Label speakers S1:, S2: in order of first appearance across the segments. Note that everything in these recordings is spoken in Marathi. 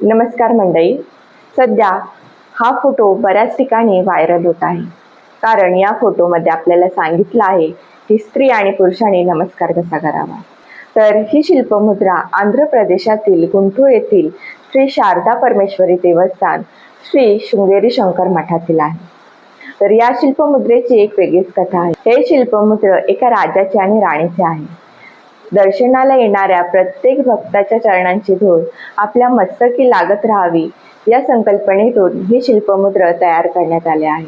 S1: नमस्कार मंडळी. सध्या हा फोटो बऱ्याच ठिकाणी व्हायरल होत आहे. कारण या फोटोमध्ये आपल्याला सांगितलं आहे की स्त्री आणि पुरुषांनी नमस्कार कसा करावा. तर ही शिल्पमुद्रा आंध्र प्रदेशातील गुंटूर येथील श्री शारदा परमेश्वरी देवस्थान श्री शृंगेरी शंकर मठातील आहे. तर या शिल्पमुद्रेची एक वेगळीच कथा आहे. हे शिल्पमुद्र एका राजाचे आणि राणीचे आहे. दर्शनाला येणाऱ्या प्रत्येक भक्ताच्या चरणांची धूळ आपल्या मस्तकी लागत राहावी या संकल्पनेतून ही शिल्पमुद्र तयार करण्यात आले आहे.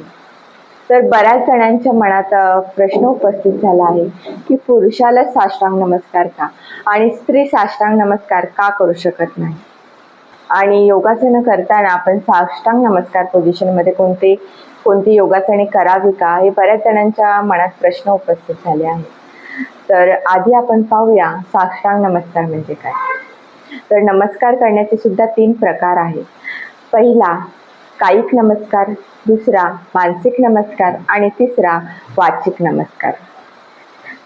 S1: तर बऱ्याच जणांच्या मनात प्रश्न उपस्थित झाला आहे की पुरुषाला साष्टांग नमस्कार का? आणि स्त्री साष्टांग नमस्कार का करू शकत नाही? आणि योगासनं करताना आपण साष्टांग नमस्कार पोझिशनमध्ये कोणते कोणती योगासने करावी का? हे बऱ्याच जणांच्या मनात प्रश्न उपस्थित झाले आहेत. तर आधी आपण पाहूया साष्टांग नमस्कार म्हणजे काय. तर नमस्कार करण्याचे सुद्धा तीन प्रकार आहेत. पहिला कायिक नमस्कार दुसरा मानसिक नमस्कार आणि तिसरा वाचिक नमस्कार.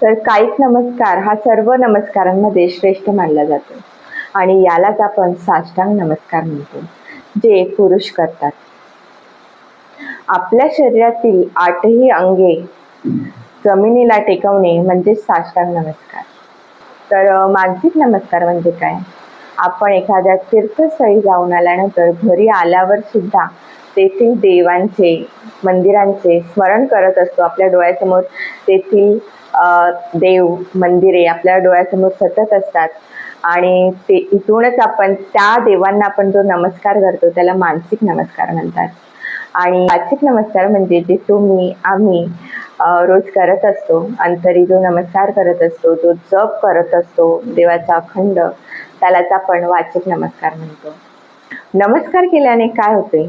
S1: तर कायिक नमस्कार हा सर्व नमस्कारांमध्ये श्रेष्ठ मानला जातो. आणि यालाच आपण साष्टांग नमस्कार म्हणतो जे पुरुष करतात. आपल्या शरीरातील आठही अंगे जमिनीला टेकवणे म्हणजे साष्टांग नमस्कार. तर मानसिक नमस्कार म्हणजे काय? आपण एखाद्या तीर्थस्थळी जाऊन आल्यानंतर घरी आल्यावर सुद्धा तेथील देवांचे मंदिरांचे स्मरण करत असतो आपल्या डोळ्यासमोर. तेथील देव मंदिरे आपल्या डोळ्यासमोर सतत असतात. आणि ते इथूनच आपण त्या देवांना आपण जो नमस्कार करतो त्याला मानसिक नमस्कार म्हणतात. आणि वाचिक नमस्कार म्हणजे जे तुम्ही आम्ही रोज करत असतो अंतरी जो नमस्कार करत असतो जो जप करत असतो देवाचा अखंड त्यालाच आपण वाचिक नमस्कार म्हणतो. नमस्कार केल्याने काय होते?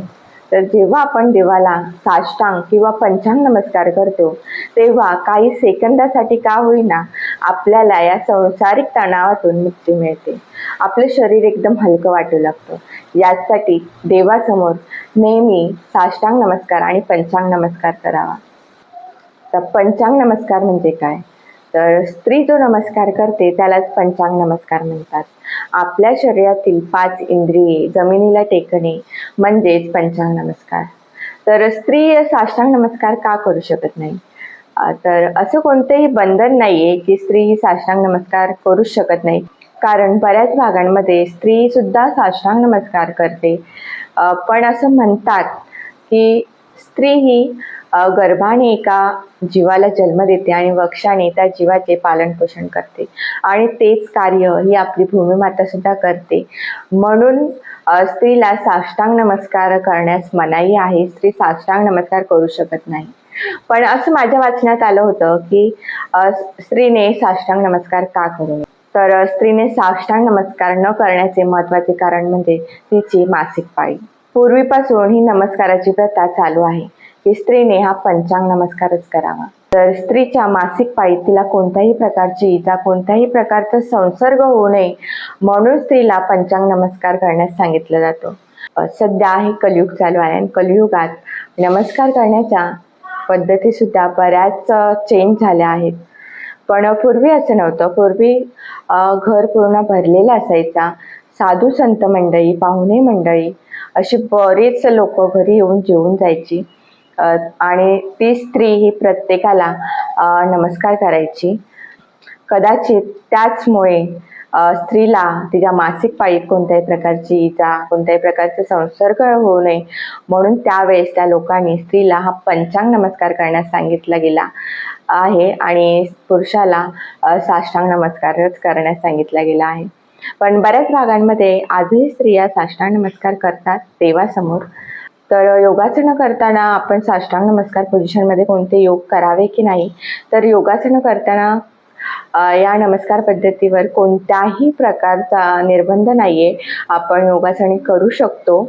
S1: तर जेव्हा आपण देवाला साष्टांग किंवा पंचांग नमस्कार करतो तेव्हा काही सेकंदासाठी का होईना आपल्याला या संसारिक तणावातून मुक्ती मिळते. आपलं शरीर एकदम हलकं वाटू लागतं. यासाठी देवासमोर नेहमी साष्टांग नमस्कार आणि पंचांग नमस्कार करावा. तर पंचांग नमस्कार म्हणजे काय? तर स्त्री जो नमस्कार करते त्यालाच पंचांग नमस्कार म्हणतात. आपल्या शरीरातील पाच इंद्रिये जमिनीला टेकणे म्हणजेच पंचांग नमस्कार. तर स्त्री साष्टांग नमस्कार का करू शकत नाही? तर असं कोणतंही बंधन नाही आहे की स्त्री साष्टांग नमस्कार करूच शकत नाही. कारण बऱ्याच भागांमध्ये स्त्री सुद्धा साष्टांग नमस्कार करते. पण असं म्हणतात की स्त्री ही गर्भाने एका जीवाला जन्म देते आणि वक्षाने त्या जीवाचे पालन पोषण करते. आणि तेच कार्य ही आपली भूमिमाता सुद्धा करते. म्हणून स्त्रीला साष्टांग नमस्कार करण्यास मनाई आहे. स्त्री साष्टांग नमस्कार करू शकत नाही. पण असं माझ्या वाचण्यात आलं होतं की स्त्रीने साष्टांग नमस्कार का करू नये? तर स्त्रीने साष्टांग नमस्कार न करण्याचे महत्त्वाचे कारण म्हणजे तिची मासिक पाळी. पूर्वीपासून ही नमस्काराची प्रथा चालू आहे. की स्त्रीने हा पंचांग नमस्कारच करावा. तर स्त्रीच्या मासिक पाळीत तिला कोणत्याही प्रकारची इजा कोणत्याही प्रकारचा संसर्ग होऊ नये म्हणून स्त्रीला पंचांग नमस्कार करण्यास सांगितलं जातो. सध्या हे कलियुग चालू आहे आणि कलियुगात नमस्कार करण्याच्या पद्धतीसुद्धा बऱ्याच चेंज झाल्या आहेत. पण पूर्वी असं नव्हतं. पूर्वी घर पूर्ण भरलेला असायचा. साधू संत मंडळी पाहुणे मंडळी अशी बरेच लोक घरी येऊन जेवून जायची. आणि ती स्त्री ही प्रत्येकाला नमस्कार करायची. कदाचित त्याचमुळे स्त्रीला तिच्या मासिक पाळीत कोणत्याही प्रकारची इजा कोणत्याही प्रकारचा संसर्ग होऊ नये म्हणून त्यावेळेस त्या लोकांनी स्त्रीला हा पंचांग नमस्कार करण्यास सांगितला गेला. आहे आणि पुरुषाला साष्टांग नमस्कारच करण्यास सांगितला गेला आहे. पण बऱ्याच भागांमध्ये आजही स्त्रिया साष्टांग नमस्कार करतात देवासमोर. तर योगासनं करताना आपण साष्टांग नमस्कार पोझिशनमध्ये कोणते योग करावे की नाही? तर योगासनं करताना या नमस्कार पद्धतीवर कोणत्याही प्रकारचा निर्बंध नाही आहे आपण योगासने करू शकतो.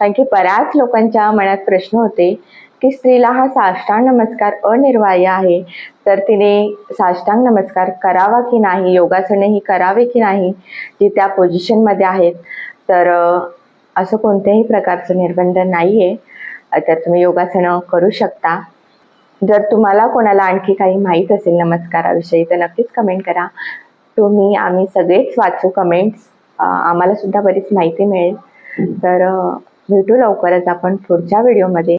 S1: कारण की बऱ्याच लोकांच्या मनात प्रश्न होते की स्त्रीला हा साष्टांग नमस्कार अनिर्वाह्य आहे. तर तिने साष्टांग नमस्कार करावा की नाही योगासने ही करावे की नाही जी त्या पोझिशनमध्ये आहेत. तर असं कोणत्याही प्रकारचं निर्बंध नाही आहे तर तुम्ही योगासनं करू शकता. जर तुम्हाला कोणाला आणखी काही माहीत असेल नमस्काराविषयी तर नक्कीच कमेंट करा. तुम्ही आम्ही सगळेच वाचू कमेंट्स आम्हाला सुद्धा बरीच माहिती मिळेल. तर भेटू लवकरच आपण पुढच्या व्हिडिओमध्ये